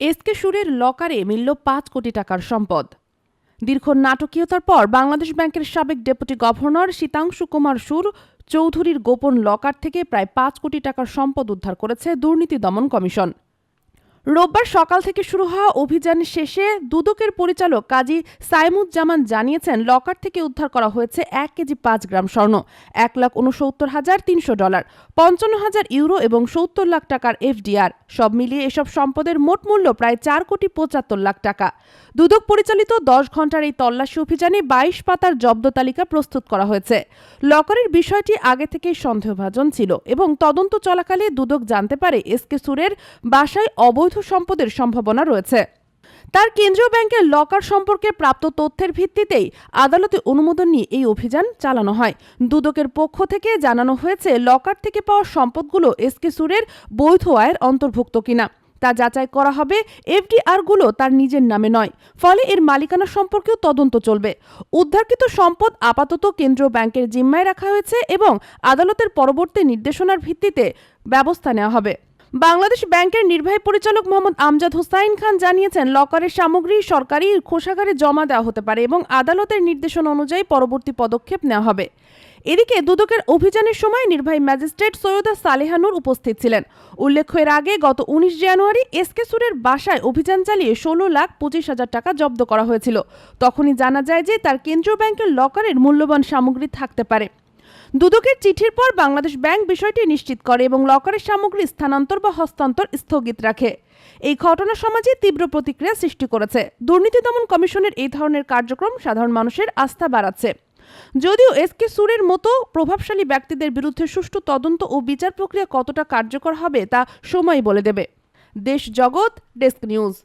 SK সুরের লকারে মিলল পাঁচ কোটি টাকার সম্পদ। দীর্ঘ নাটকীয়তার পর বাংলাদেশ ব্যাংকের সাবেক ডেপুটি গভর্নর শীতাংশু কুমার সুর চৌধুরীর গোপন লকার থেকে প্রায় পাঁচ কোটি টাকার সম্পদ উদ্ধার করেছে দুর্নীতি দমন কমিশন। রোববার সকাল থেকে শুরু হওয়া অভিযান শেষে দুদকের পরিচালক কাজী সাইমুজ্জামান জানিয়েছেন, লকার থেকে উদ্ধার করা হয়েছে এক কেজি পাঁচ গ্রাম স্বর্ণ, এক লাখ উনসত্তর হাজার তিনশো ডলার, পঞ্চান্ন হাজার ইউরো এবং সত্তর লাখ টাকার এফডিআর। সব মিলিয়ে এসব সম্পদের মোট মূল্য প্রায় চার কোটি পঁচাত্তর লাখ টাকা। দুদক পরিচালিত দশ ঘণ্টার এই তল্লাশি অভিযানে বাইশ পাতার জব্দ তালিকা প্রস্তুত করা হয়েছে। লকারের বিষয়টি আগে থেকেই সন্দেহভাজন ছিল এবং তদন্ত চলাকালে দুদক জানতে পারে এসকে সুরের বাসায় অবৈধ সম্পদের সম্ভাবনা রয়েছে। তার কেন্দ্রীয় ব্যাংকের লকার সম্পর্কে প্রাপ্ত তথ্যের ভিত্তিতেই আদালতে অনুমোদন নিয়ে এই অভিযান চালানো হয়। দুদকের পক্ষ থেকে জানানো হয়েছে, লকার থেকে পাওয়া সম্পদগুলো এসকে সুরের বৈধ আয়ের অন্তর্ভুক্ত কিনা। তা যাচাই করা হবে এফডিআরগুলো তার নিজের নামে নয়, ফলে এর মালিকানা সম্পর্কেও তদন্ত চলবে। উদ্ধারকৃত সম্পদ আপাতত কেন্দ্রীয় ব্যাংকের জিম্মায় রাখা হয়েছে এবং আদালতের পরবর্তী নির্দেশনার ভিত্তিতে ব্যবস্থা নেওয়া হবে। বাংলাদেশ ব্যাংকের নির্বাহী পরিচালক মোহাম্মদ আমজাদ হোসাইন খান জানিয়েছেন, লকারের সামগ্রী সরকারি কোষাগারে জমা দেওয়া হতে পারে এবং আদালতের নির্দেশনা অনুযায়ী পরবর্তী পদক্ষেপ নেওয়া হবে। এদিকে দুদকের অভিযানের সময় নির্বাহী ম্যাজিস্ট্রেট সৈয়দা সালেহানুর উপস্থিত ছিলেন। উল্লেখ্য, এর আগে গত উনিশ জানুয়ারি এসকে সুরের বাসায় অভিযান চালিয়ে ষোলো লাখ পঁচিশ হাজার টাকা জব্দ করা হয়েছিল। তখনই জানা যায় যে, তার কেন্দ্রীয় ব্যাংকের লকারের মূল্যবান সামগ্রী থাকতে পারে। দুদকের চিঠির পর বাংলাদেশ ব্যাংক বিষয়টি নিশ্চিত করে এবং লকারের সামগ্রী স্থানান্তর বা হস্তান্তর স্থগিত রাখে। এই ঘটনা সমাজে তীব্র প্রতিক্রিয়া সৃষ্টি করেছে। দুর্নীতি দমন কমিশনের এই ধরনের কার্যক্রম সাধারণ মানুষের আস্থা বাড়াচ্ছে। যদিও এস কে সুরের মতো প্রভাবশালী ব্যক্তিদের বিরুদ্ধে সুষ্ঠু তদন্ত ও বিচার প্রক্রিয়া কতটা কার্যকর হবে তা সময় বলে দেবে। দেশ জগৎ, ডেস্ক নিউজ।